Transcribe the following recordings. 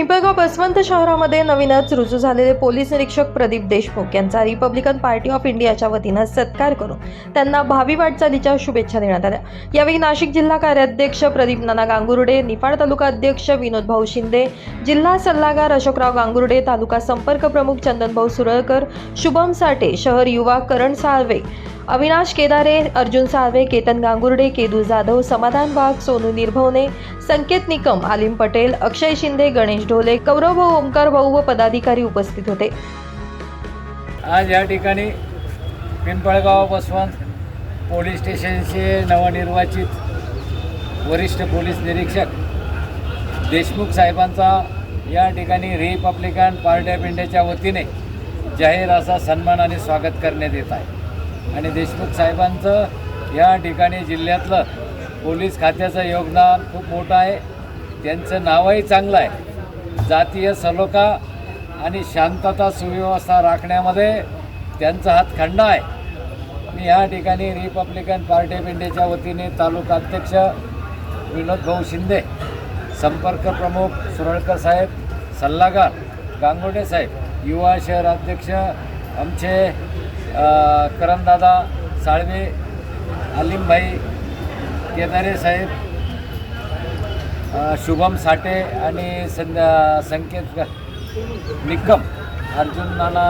पिंपळगाव बसवंत शहरामध्ये नवीनच रुजू झालेले पोलीस निरीक्षक प्रदीप देशमुख यांचा रिपब्लिकन पार्टी ऑफ इंडियाच्या वतीनं सत्कार करून त्यांना भावी वाटचालीच्या शुभेच्छा देण्यात आल्या. यावेळी नाशिक जिल्हा कार्याध्यक्ष प्रदीप नाना गांगुर्डे निफाड तालुका अध्यक्ष विनोद भाऊ शिंदे जिल्हा सल्लागार अशोकराव गांगुर्डे तालुका संपर्क प्रमुख चंदनभाऊ सुरळकर शुभम साठे शहर युवा करण साळवे अविनाश केदारे अर्जुन साळवे केतन गांगुर्डे केदू जाधव समाधान वाघ सोनू निर्भवने संकेत निकम आलिम पटेल अक्षय शिंदे गणेश ढोले कौरव भाऊ ओंकार भाऊ व पदाधिकारी उपस्थित होते. आज या ठिकाणी पिंपळगावापासून पोलीस स्टेशनचे नवनिर्वाचित वरिष्ठ पोलीस निरीक्षक देशमुख साहेबांचा या ठिकाणी रिपब्लिकन पार्टी ऑफ इंडियाच्या वतीने जाहीर असा सन्मान आणि स्वागत करण्यात येत आहे. आणि देशमुख साहेबांचं या ठिकाणी जिल्ह्यातलं पोलीस खात्याचं योगदान खूप मोठं आहे. त्यांचं नावही चांगलं आहे. जातीय सलोखा आणि शांतता सुव्यवस्था राखण्यामध्ये त्यांचा हात खंडा आहे. मी या ठिकाणी रिपब्लिकन पार्टी ऑफ इंडियाच्या वतीने तालुका अध्यक्ष विनोद भाऊ शिंदे संपर्क प्रमुख सुरळकर साहेब सल्लागार गांगोडे साहेब युवा शहर अध्यक्ष आमचे करमदादा करणदादा साळवे अलीमभाई केदारे साहेब शुभम साठे आणि सं संकेत निकम अर्जुन नाना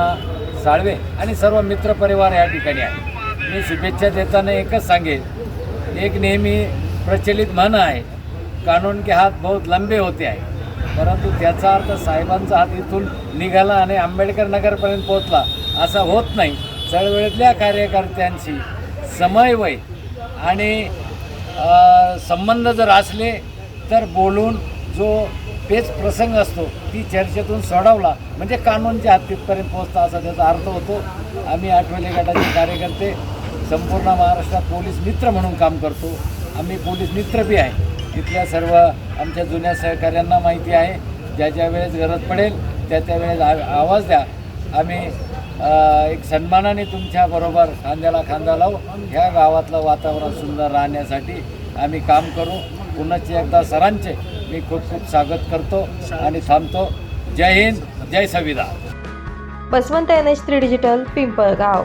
साळवे आणि सर्व मित्रपरिवार या ठिकाणी आहे. मी शुभेच्छा देताना एकच सांगेन एक नेहमी प्रचलित म्हण आहे कानून के हात बहुत लंबे होते आहे. परंतु त्याचा अर्थ साहेबांचा हात इथून निघाला आणि आंबेडकर नगरपर्यंत पोहोचला असा होत नाही. चळवळीतल्या कार्यकर्त्यांशी समन्वय आणि संबंध जर असले तर बोलून जो पेच प्रसंग असतो ती चर्चेतून सोडवला. म्हणजे कानूनच्या हात पोचता पोहोचता असा त्याचा अर्थ होतो. आम्ही आठवले गटाचे कार्यकर्ते संपूर्ण महाराष्ट्रात पोलीस मित्र म्हणून काम करतो. आम्ही पोलीस मित्र बी आहे. तिथल्या सर्व आमच्या जुन्या सहकाऱ्यांना माहिती आहे. ज्या ज्या वेळेस गरज पडेल त्या त्या वेळेस आ- आवाज द्या. आम्ही एक सन्मानाने तुमच्याबरोबर खांद्याला खांदा लावू. ह्या गावातलं वातावरण सुंदर राहण्यासाठी आम्ही काम करू. पुन्हाची एकदा सरांचे मी खूप खूप स्वागत करतो आणि थांबतो. जय हिंद जय संविधान. Basavant N H three digital Pimpalgaon.